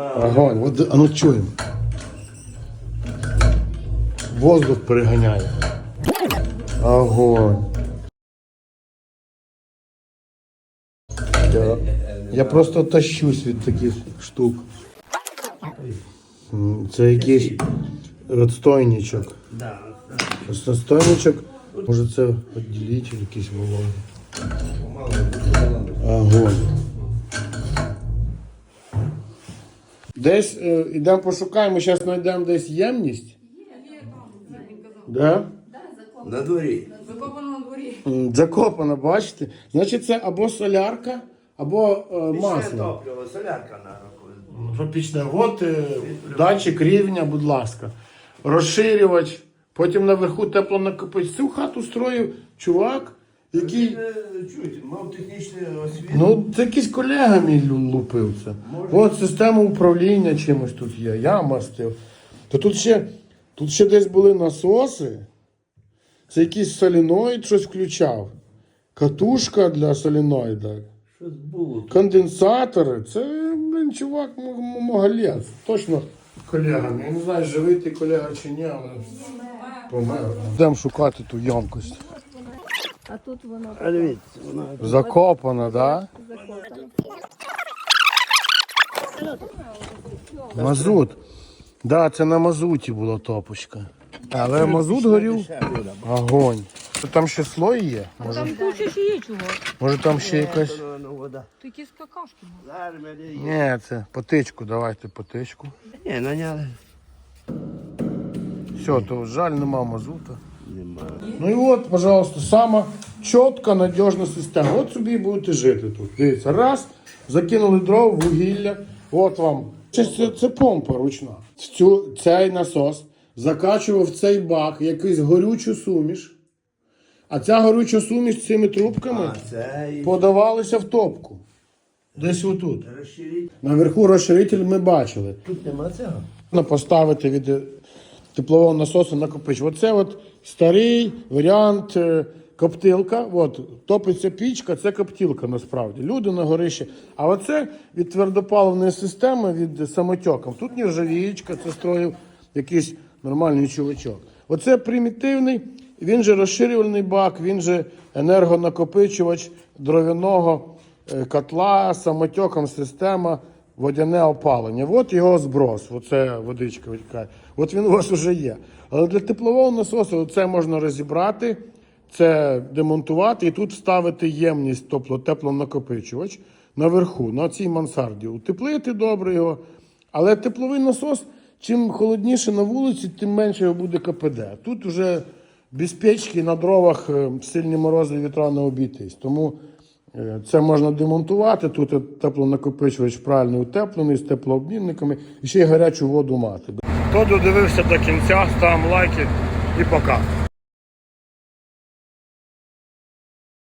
Огонь, от, а ну чуємо. Воздух переганяє. Огонь. Я, я просто тащусь від таких штук. Це якийсь розстойничок. Розстойничок. Може це відділитель якийсь вологий. Огонь. Десь е, йдемо пошукаємо, зараз знайдемо десь ємність. Да? На дворі. Закопано на дворі. М, Закопано, бачите? Значить, це або солярка, або е, масло. топливо, солярка на руку. Тропічне. От е, датчик рівня, будь ласка. Розширювач, потім наверху тепло накопить. Цю хату строїв чувак, який. Е, мав технічне освіту. Ну, це якийсь колега мій лупив це. От система управління чимось тут є. Я мастив. То тут ще, тут ще десь були насоси. Це якийсь соліноїд щось включав. Катушка для соліноїда. Щось було. Конденсатори. Це, блин, чувак, м- м- Точно колега. Я не знаю, живий ти колега чи ні, але помер. Йдемо шукати ту ямкость. А тут воно А дивіться, вона Закопана, так? Да? закопано. Мазут. Да, це на мазуті була топочка. Але мазут горів. Огонь. Там ще слой є? Може, Там куча ще є чого. може там ще якась. ну, вода. Какашки. Зараз мене є. Ні, це потичку, давайте потичку. Ні, наняли. Все, то жаль, нема мазута. Нема. Ну і от, пожалуйста, сама чітка, надіжна система. От собі будете жити тут. Дивіться, раз, закинули дров, вугілля, от вам. Це, це, це помпа ручна. Цю, цей насос закачував в цей бак якусь горючу суміш, а ця горюча суміш з цими трубками А це подавалася в топку. Десь отут. розширіть. Наверху розширитель ми бачили. Тут нема цього. Поставити від теплового насосу накопич. Оце от старий варіант е, коптилка. От, топиться пічка, це коптилка насправді. Люди на горищі. А оце від твердопаливної системи, від самотьоком. Тут нержавіючка, це строїв якийсь нормальний чувачок. Оце примітивний, він же розширювальний бак, він же енергонакопичувач дров'яного е, котла, самотьоком система водяне опалення. От його зброс, оце водичка витікає. От він у вас вже є. Але для теплового насосу це можна розібрати, це демонтувати і тут вставити ємність, тобто теплонакопичувач наверху, на цій мансарді. Утеплити добре його. Але тепловий насос, чим холодніше на вулиці, тим менше його буде КПД. Тут вже без печки на дровах е, сильні морози вітра не обійтись. Тому Це можна демонтувати. Тут теплонакопичувач правильно утеплений з теплообмінниками і ще й гарячу воду мати. Хто додивився до кінця, ставимо лайки і пока.